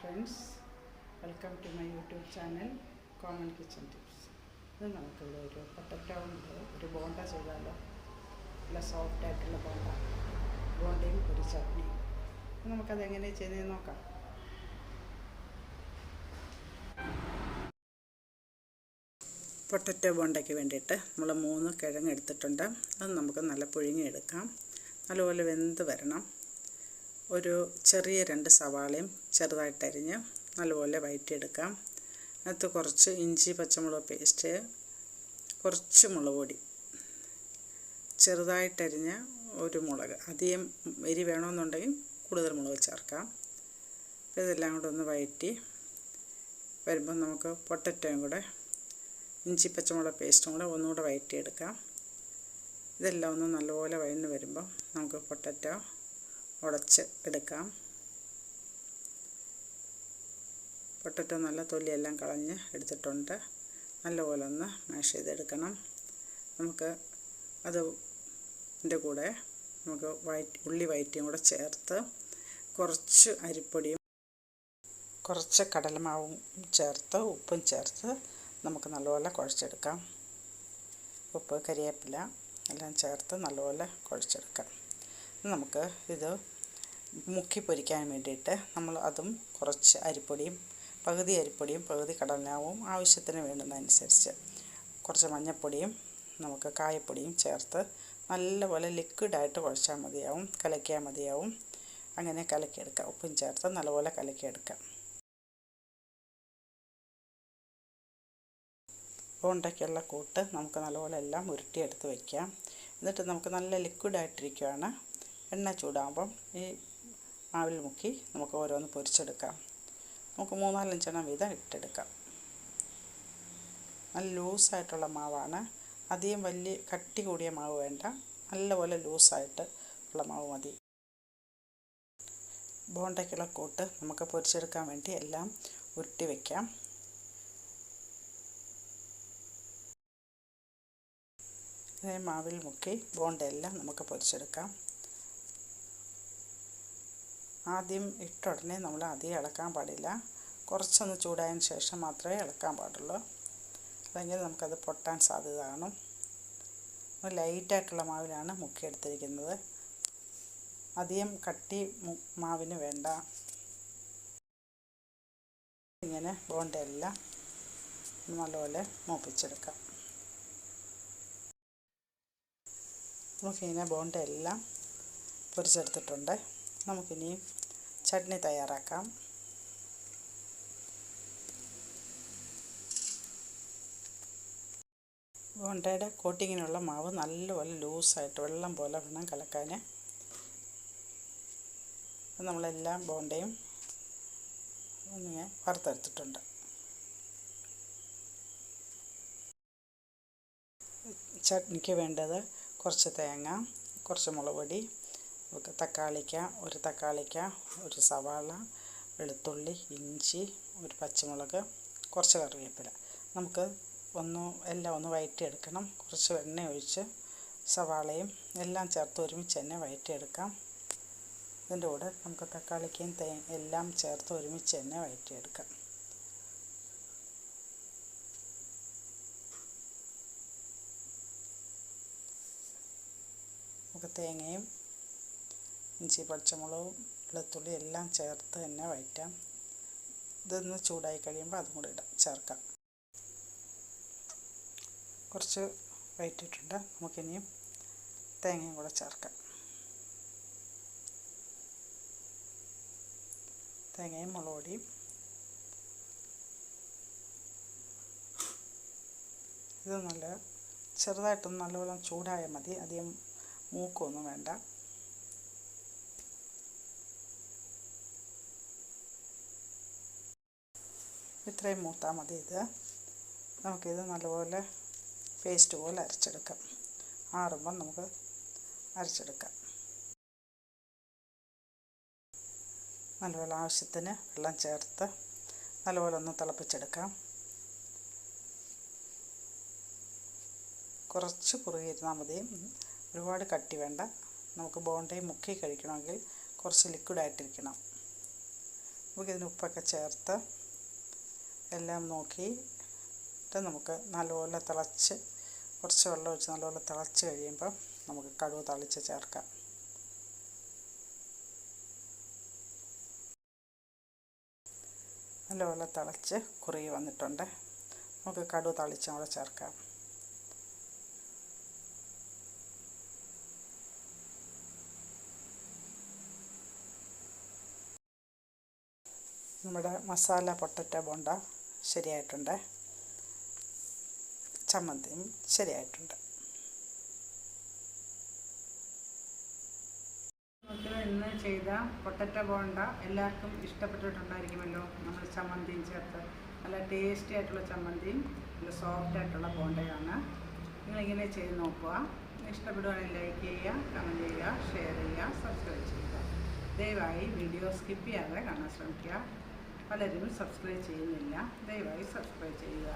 Friends welcome to my YouTube channel common kitchen tips ഇത് നമുക്കിവിടെ ഒരു പൊട്ടറ്റോ ഉണ്ട് ഒരു ബോണ്ട ചെയ്താലോ? നല്ല സോഫ്റ്റ് ആയിട്ടുള്ള ബോണ്ട. ബോണ്ടയും ഒരു ചട്നിയും. അപ്പോൾ നമുക്കത് എങ്ങനെ ചെയ്തതെന്ന് നോക്കാം. പൊട്ടറ്റോ ബോണ്ടയ്ക്ക് വേണ്ടിയിട്ട് നമ്മൾ മൂന്ന് കിഴങ്ങ് എടുത്തിട്ടുണ്ട്. അത് നമുക്ക് നല്ല പുഴുങ്ങിയെടുക്കാം. നല്ലപോലെ വെന്ത് വരണം. ഒരു ചെറിയ രണ്ട് സവാളയും ചെറുതായിട്ടരിഞ്ഞ് നല്ലപോലെ വഴറ്റിയെടുക്കാം അതിനകത്ത് കുറച്ച് ഇഞ്ചി പച്ചമുളക് പേസ്റ്റ് കുറച്ച് മുളക് പൊടി. ചെറുതായിട്ടരിഞ്ഞ ഒരു മുളക്. അധികം എരി വേണമെന്നുണ്ടെങ്കിൽ കൂടുതൽ മുളക് ചേർക്കാം. ഇതെല്ലാം കൂടെ ഒന്ന് വഴറ്റി വരുമ്പോൾ നമുക്ക് പൊട്ടറ്റോയും കൂടെ ഇഞ്ചി പച്ചമുളക് പേസ്റ്റും കൂടെ ഒന്നുകൂടെ വഴറ്റിയെടുക്കാം ഇതെല്ലാം ഒന്ന് നല്ലപോലെ വഴന്ന് വരുമ്പോൾ നമുക്ക് പൊട്ടറ്റോ ഉടച്ച് എടുക്കാം. പൊട്ടറ്റോ നല്ല തൊലിയെല്ലാം കളഞ്ഞ് എടുത്തിട്ടുണ്ട്. നല്ലപോലെ ഒന്ന് മാഷ് ചെയ്തെടുക്കണം. നമുക്ക് അത് ഇതിന്റെ കൂടെ നമുക്ക് വയറ്റ് ഉള്ളി വയറ്റിയും കൂടെ ചേർത്ത് കുറച്ച് അരിപ്പൊടിയും കുറച്ച് കടലമാവും ചേർത്ത് ഉപ്പും ചേർത്ത് നമുക്ക് നല്ലപോലെ കുഴച്ചെടുക്കാം. ഉപ്പ് കരിവേപ്പില എല്ലാം ചേർത്ത് നല്ലപോലെ കുഴച്ചെടുക്കാം. നമുക്ക് ഇത് മുക്കി പൊരിക്കാൻ വേണ്ടിയിട്ട് നമ്മൾ അതും കുറച്ച് അരിപ്പൊടിയും പകുതി അരിപ്പൊടിയും പകുതി കടലാവും ആവശ്യത്തിന് വേണ്ടുന്നതനുസരിച്ച് കുറച്ച് മഞ്ഞൾപ്പൊടിയും നമുക്ക് കായപ്പൊടിയും ചേർത്ത് നല്ലപോലെ ലിക്വിഡായിട്ട് കുഴച്ചാൽ മതിയാവും കലക്കിയാൽ മതിയാവും. അങ്ങനെ കലക്കിയെടുക്കാം. ഉപ്പും ചേർത്ത് നല്ലപോലെ കലക്കിയെടുക്കാം. ബോണ്ടയ്ക്കുള്ള കൂട്ട് നമുക്ക് നല്ലപോലെ എല്ലാം ഉരുട്ടിയെടുത്ത് വയ്ക്കാം എന്നിട്ട് നമുക്ക് നല്ല ലിക്വിഡായിട്ടിരിക്കുകയാണ് എണ്ണ ചൂടാകുമ്പം ഈ മാവിൽ മുക്കി നമുക്ക് ഓരോന്ന് പൊരിച്ചെടുക്കാം. നമുക്ക് മൂന്നാലഞ്ചെണ്ണം വീതം ഇട്ടെടുക്കാം. നല്ല ലൂസായിട്ടുള്ള മാവാണ്. അധികം വലിയ കട്ടി കൂടിയ മാവ് വേണ്ട. നല്ലപോലെ ലൂസായിട്ട് ഉള്ള മാവ് മതി. ബോണ്ടയ്ക്കുള്ള കൂട്ട് നമുക്ക് പൊരിച്ചെടുക്കാൻ വേണ്ടി എല്ലാം ഉരുട്ടി വയ്ക്കാം മാവിൽ മുക്കി ബോണ്ടയെല്ലാം നമുക്ക് പൊരിച്ചെടുക്കാം. ആദ്യം ഇട്ട ഉടനെ നമ്മൾ അധികം ഇളക്കാൻ പാടില്ല. കുറച്ചൊന്ന് ചൂടായതിന് ശേഷം മാത്രമേ ഇളക്കാൻ പാടുള്ളൂ. അല്ലെങ്കിൽ നമുക്കത് പൊട്ടാൻ സാധ്യത കാണും ലൈറ്റായിട്ടുള്ള മാവിലാണ് മുക്കിയെടുത്തിരിക്കുന്നത്. അധികം കട്ടി മാവിന് വേണ്ട. ഇങ്ങനെ ബോണ്ടയെല്ലാം നല്ലപോലെ മൂപ്പിച്ചെടുക്കാം. നമുക്കിങ്ങനെ ബോണ്ടയെല്ലാം പൊരിച്ചെടുത്തിട്ടുണ്ട്. നമുക്കിനി ചട്നി തയ്യാറാക്കാം. ബോണ്ടയുടെ കോട്ടിങ്ങിനുള്ള മാവ് നല്ലപോലെ ലൂസായിട്ട് വെള്ളം പോലെ വേണം കലക്കാൻ നമ്മളെല്ലാം ബോണ്ടയും ഇങ്ങനെ വറുത്തെടുത്തിട്ടുണ്ട്. ചട്നിക്ക് വേണ്ടത് കുറച്ച് തേങ്ങ കുറച്ച് മുളക് പൊടി തക്കാളിക്ക ഒരു തക്കാളിക്ക ഒരു സവാള വെളുത്തുള്ളി ഇഞ്ചി ഒരു പച്ചമുളക് കുറച്ച് കറിവേപ്പില. നമുക്ക് ഒന്ന് എല്ലാം ഒന്ന് വഴറ്റിയെടുക്കണം കുറച്ച് എണ്ണ ഒഴിച്ച് സവാളയും എല്ലാം ചേർത്ത് ഒരുമിച്ച് തന്നെ വഴറ്റിയെടുക്കാം ഇതിന്റെ കൂടെ നമുക്ക് തക്കാളിക്കയും തേ എല്ലാം ചേർത്ത് ഒരുമിച്ച് തന്നെ വഴറ്റിയെടുക്കാം നമുക്ക് തേങ്ങയും ഇഞ്ചി പച്ചമുളകും വെളുത്തുള്ളി എല്ലാം ചേർത്ത് തന്നെ വഴറ്റാം. ഇതൊന്ന് ചൂടായി കഴിയുമ്പോൾ അതും കൂടി ഇടാം. ചേർക്കാം. കുറച്ച് വഴറ്റിയിട്ടുണ്ട്. നമുക്കിനിയും തേങ്ങയും കൂടെ ചേർക്കാം. തേങ്ങയും മുളക് പൊടിയും. ഇത് നല്ല ചെറുതായിട്ടൊന്ന് നല്ലപോലെ ചൂടായാൽ മതി. അധികം മൂക്കൊന്നും വേണ്ട. ഇത്രയും മൂത്താൽ മതി ഇത്. നമുക്കിത് നല്ലപോലെ പേസ്റ്റ് പോലെ അരച്ചെടുക്കാം. ആറുമ്പം നമുക്ക് അരച്ചെടുക്കാം. നല്ലപോലെ ആവശ്യത്തിന് വെള്ളം ചേർത്ത് നല്ലപോലെ ഒന്ന് തിളപ്പിച്ചെടുക്കാം. കുറച്ച് കുറുകിയിരുന്നാൽ മതി. ഒരുപാട് കട്ടി വേണ്ട. നമുക്ക് ബോണ്ടയും മുക്കി കഴിക്കണമെങ്കിൽ കുറച്ച് ലിക്വിഡായിട്ടിരിക്കണം നമുക്കിതിന് ഉപ്പൊക്കെ ചേർത്ത് എല്ലാം നോക്കിയിട്ട് നമുക്ക് നല്ലപോലെ തിളച്ച് കുറച്ച് വെള്ളം ഒഴിച്ച് നല്ലപോലെ തിളച്ച് കഴിയുമ്പം നമുക്ക് കടുക് തളിച്ച് ചേർക്കാം. നല്ലപോലെ തിളച്ച് കുറുകി വന്നിട്ടുണ്ട്. നമുക്ക് കടുവ് തളിച്ചും കൂടെ ചേർക്കാം. നമ്മുടെ മസാല പൊട്ടറ്റ ബോണ്ട ശരിയായിട്ടുണ്ട്. ചമ്മന്തിയും ശരിയായിട്ടുണ്ട്. ഇന്ന് ചെയ്ത പൊട്ടറ്റ ബോണ്ട എല്ലാവർക്കും ഇഷ്ടപ്പെട്ടിട്ടുണ്ടായിരിക്കുമല്ലോ നമ്മൾ ചമ്മന്തിയും ചേർത്ത്. നല്ല ടേസ്റ്റി ആയിട്ടുള്ള ചമ്മന്തിയും നല്ല സോഫ്റ്റ് ആയിട്ടുള്ള ബോണ്ടയാണ് നിങ്ങളിങ്ങനെ ചെയ്ത് നോക്കുക. ഇഷ്ടപ്പെടുവാണെങ്കിൽ ലൈക്ക് ചെയ്യുക കമന്റ് ചെയ്യുക ഷെയർ ചെയ്യുക സബ്സ്ക്രൈബ് ചെയ്യുക. ദയവായി വീഡിയോ സ്കിപ്പ് ചെയ്യാതെ കാണാൻ ശ്രമിക്കുക. പലരും സബ്സ്ക്രൈബ് ചെയ്യുന്നില്ല. ദയവായി സബ്സ്ക്രൈബ് ചെയ്യുക.